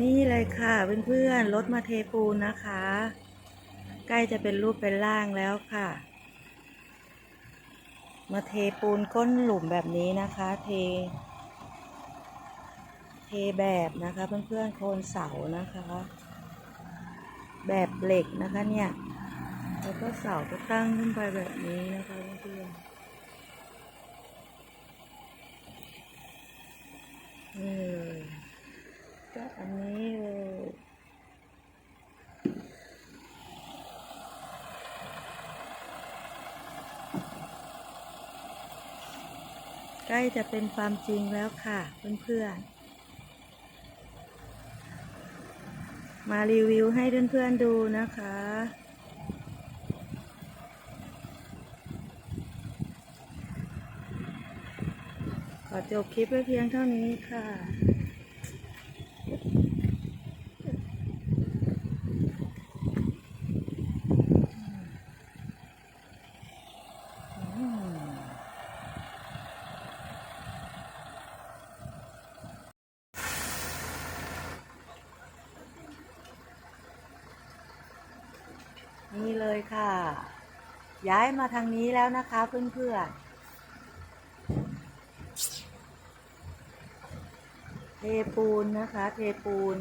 นี่เลยค่ะเพื่อนๆรถมาเทปูนนะคะ ใกล้จะเป็นรูปเป็นร่างแล้วค่ะ มาเทปูนก้นหลุมแบบนี้นะคะ เท เทแบบนะคะเพื่อนๆโคนเสานะคะ แบบเหล็กนะคะเนี่ย แล้วก็เสาก็ตั้งขึ้นไปแบบนี้นะคะเพื่อนๆนี่เลยก็ อันนี้เลยใกล้จะเป็นความจริงแล้วค่ะ เพื่อนๆ มารีวิวให้เพื่อนๆดูนะคะ ขอจบคลิปไว้เพียงเท่านี้ค่ะ นี่เลยค่ะ ย้ายมาทางนี้แล้วนะคะเพื่อนๆ เทปูนนะคะ เทปูน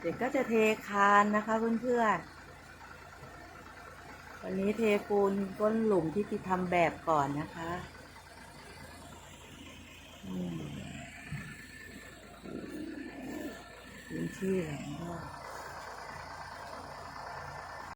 เด็กก็จะเทคานนะคะเพื่อนๆ วันนี้เทปูนก้นหลุมที่ที่ทำแบบก่อนนะคะอืมพื้นที่แหลมก็